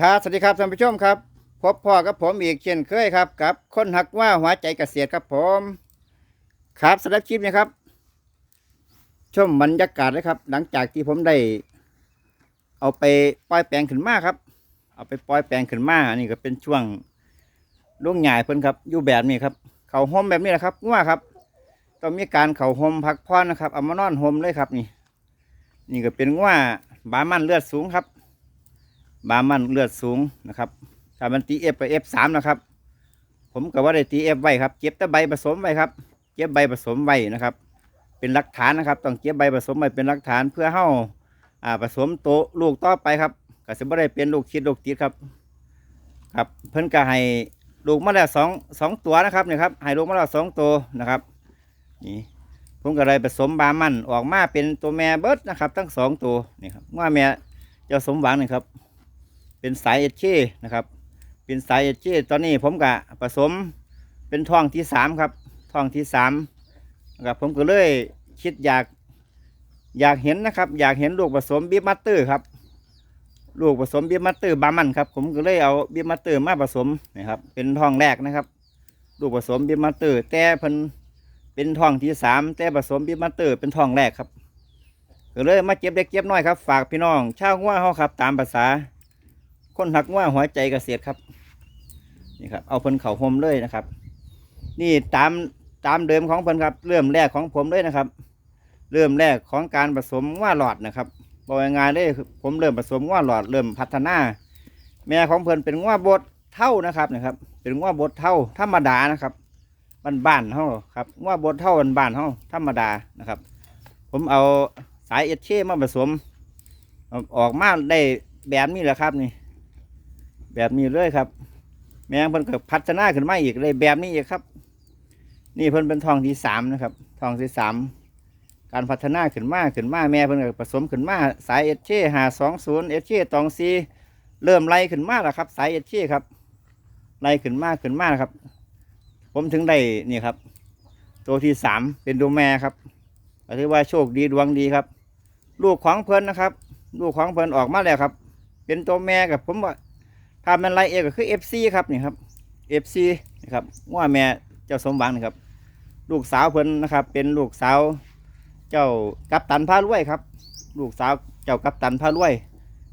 ครับสวัสดีครับท่านผู้ชมครับ พบพ่อกับผมอีกเช่นเคยครับกับคนหักว่าหัวใจเกษตรครับผม ครับสำหรับคลิปนี้ครับ ชมบรรยากาศเลยครับ หลังจากที่ผมได้ เอาไปปล่อยแปลงขึ้นมาครับ เอาไปปล่อยแปลงขึ้นมาอันนี้ก็เป็นช่วงล่วงใหญ่เพิ่นครับอยู่แบบนี้ครับ เขาห่มแบบนี้แหละครับง่วครับต้องมีการเขาห่มพักผ่อนนะครับเอามานอนห่มเลยครับนี่ นี่ก็เป็นง่วบามันเลือดสูงครับ บามันเลือดสูงนะครับถ้ามันตีเอฟไปเอฟสามนะครับ ผมก็ว่าได้ตีเอฟไว้ครับเก็บแต่ใบผสมไว้ครับเก็บใบผสมไว้นะครับ เป็นหลักฐานนะครับ ต้องเก็บใบผสมไว้เป็นหลักฐานเพื่อเฮาอ่าผสมโตลูกต่อไปครับก็จะไม่ได้เป็นลูกคิดลูกติดครับ ครับ เพิ่นก็ให้ลูกมาแล้วสองสองตัวนะครับเนี่ยครับให้ลูกมาแล้วสองตัวนะครับนี่ผมก็เลยผสมบามันออกมาเป็นตัวแม่เบิร์ดนะครับ ทั้งสองตัวนี่ครับว่าแม่เจ้าสมหวังนี่ครับ เป็นสายเอชเช่นะครับ เป็นสายเอชเช่ตอนนี้ผมก็ผสมเป็นท้องที่สามครับท้องที่สามนะครับผมก็เลยคิดอยากอยากเห็นนะครับ อยากเห็นลูกผสมบีมัตเตอร์ครับ ลูกผสมบีมัตเตอร์บามันครับ ผมก็เลยเอาบีมัตเตอร์มาผสมนะครับ เป็นท้องแรกนะครับ ลูกผสมบีมัตเตอร์ แต่เพิ่นเป็นท้องที่สามแต่ผสมบีมัตเตอร์เป็นท้องแรกครับก็เลยมาเก็บเล็กเก็บน้อยครับ ฝากพี่น้องชาวงัวเฮาครับ ตามภาษา คนหักว่าหัวใจเกษตรครับ นี่ครับ เอาเพิ่นเข่าหมเลยนะครับ นี่ตามตามเดิมของเพิ่นครับ เริ่มแรกของผมเลยนะครับ เริ่มแรกของการผสมว่าหลอดนะครับบอกง่ายๆเลยผมเริ่มผสมว่าหลอดเริ่มพัฒนา แม่ของเพิ่นเป็นว่าบดเท่านะครับนะครับ เป็นว่าบดเท่าธรรมดานะครับบ้านๆเฮาครับว่าบดเท่าบ้านๆเฮาธรรมดานะครับ ผมเอาสายเอชเช่มาผสม ออกมาได้แบบนี้แหละครับนี่ แบบนี้เลยครับ แมงเพิ่นก็พัฒนาขึ้นมาอีกเลยแบบนี้อีกครับ นี่เพิ่นเป็นทองที่สามนะครับทองที่สามการพัฒนาขึ้นมาขึ้นมาแม่เพิ่นก็ผสมขึ้นมาสายเอชเช่หาสองศูนย์เอชเช่ตองซีเริ่มไล่ขึ้นมาแล้วครับ สายเอชเช่ครับไล่ขึ้นมาขึ้นมานะครับ ผมถึงได้นี่ครับ ตัวที่สามเป็นตัวแม่ครับก็ถือว่าโชคดีดวงดีครับ ลูกของเพิ่นนะครับ ลูกของเพิ่นออกมาแล้วครับ เป็นตัวแม่กับผมว่า ถ้ามันไล่เอก็คือ FC ครับนี่ครับ FC นะครับว่าแม่เจ้าสมหวังนี่ครับ ลูกสาวเพิ่นนะครับ เป็นลูกสาว เจ้ากัปตันพารวยครับ ลูกสาวเจ้ากัปตันพารวย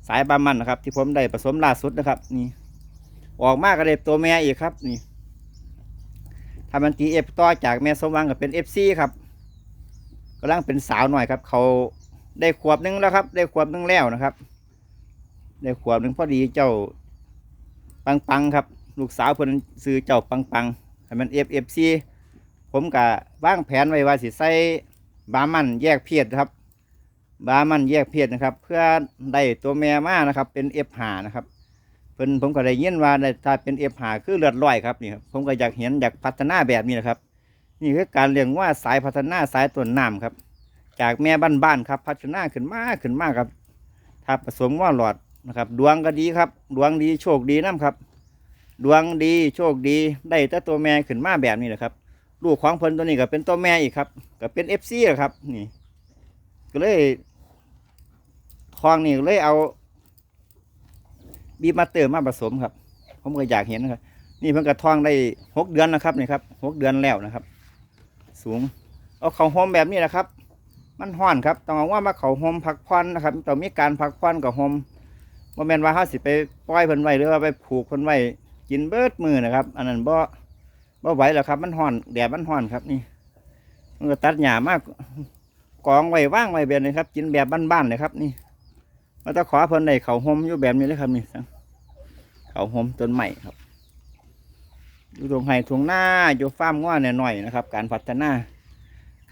สายบามันนะครับ ที่ผมได้ผสมล่าสุดนะครับ นี่ ออกมาก็ได้ตัวแม่อีกครับ นี่ถ้ามันตีเอฟต่อจากแม่สมหวังก็เป็น FC ครับกำลังเป็นสาวหน่อยครับ เขาได้ขวบหนึงแล้วครับ ได้ขวบหนึงแล้วนะครับ ได้ขวบหนึงพอดีเจ้า ปังปังครับ ลูกสาวเพิ่นซื้อเจ้าปังปังให้มันเอฟเอฟซีผมกะวางแผนไว้ว่าสิใส่บามันแยกเพศครับ บามันแยกเพศนะครับ เพื่อได้ตัวแม่มานะครับ เป็นเอฟหานะครับเพิ่นผมก็ได้ยินว่าได้ถ้าเป็นเอฟหาคือเลือดลอยครับนี่ครับผมก็อยากเห็นอยากพัฒนาแบบนี้นะครับ นี่คือการเลี้ยงว่าสายพัฒนาสายต้นน้ำครับ จากแม่บ้านๆครับ พัฒนาขึ้นมากขึ้นมากครับ ถ้าผสมว่าหลอด นะครับ ดวงก็ดีครับ ดวงดีโชคดีน้ำครับ ดวงดีโชคดีได้แต่ตัวแม่ขึ้นมาแบบนี้แหละครับ ลูกของเพิ่นตัวนี้ก็เป็นตัวแม่อีกครับ ก็เป็นเอฟซีครับ นี่ ก็เลยทองนี่เลยเอา บีมาเตอร์มาผสมครับ ผมก็อยากเห็นนะครับ นี่เพิ่งกระทองได้หกเดือนนะครับนี่ครับหกเดือนแล้วนะครับ สูง เอาเขาโฮมแบบนี้นะครับ มันห้อนครับ ต้องเอาว่ามาเขาโฮมพักผ่อนนะครับต้องมีการพักผ่อนกับโฮม บ่แม่นว่าเฮาสิไปปล่อยเพิ่นไว้หรือว่าไปผูกเพิ่นไว้กินเบิดมือนะครับ อันนั้นบ่บ่ไหวแล้วครับ มันร้อนแดดมันร้อนครับนี่มันก็ตัดหญ้ามากกองไว้ว่างไว้แบบนี้ครับ กินแบบบ้านๆเลยครับ นี่มันจะขอเพิ่นได้เขาห่มอยู่แบบนี้เลยครับนี่เขาห่มต้นใหม่ครับอยู่ตรงไห้ทวงหน้าอยู่ฟาร์มง้อเนี่ยหน่อยนะครับ การพัฒนา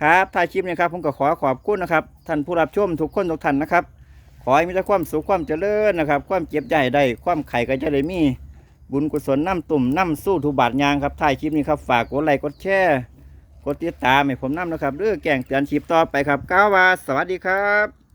ครับท้ายคลิปนี้ครับผมก็ขอขอบคุณนะครับท่านผู้รับชมทุกคนทุกท่านนะครับ อให้มีแต่ความสุขความเจริญนะครับ ความเจ็บใหญ่ได้ ความไข่ก็จะได้มี บุญกุศลน้ำตุ่มน้ำสู้ทุบาทยางครับท้ายคลิปนี้ครับฝากกดไลค์กดแชร์กดติดตามให้ผมน้ำนะครับเรื่องแก่งเตือนคลิปต่อไปครับก้าวว่าสวัสดีครับ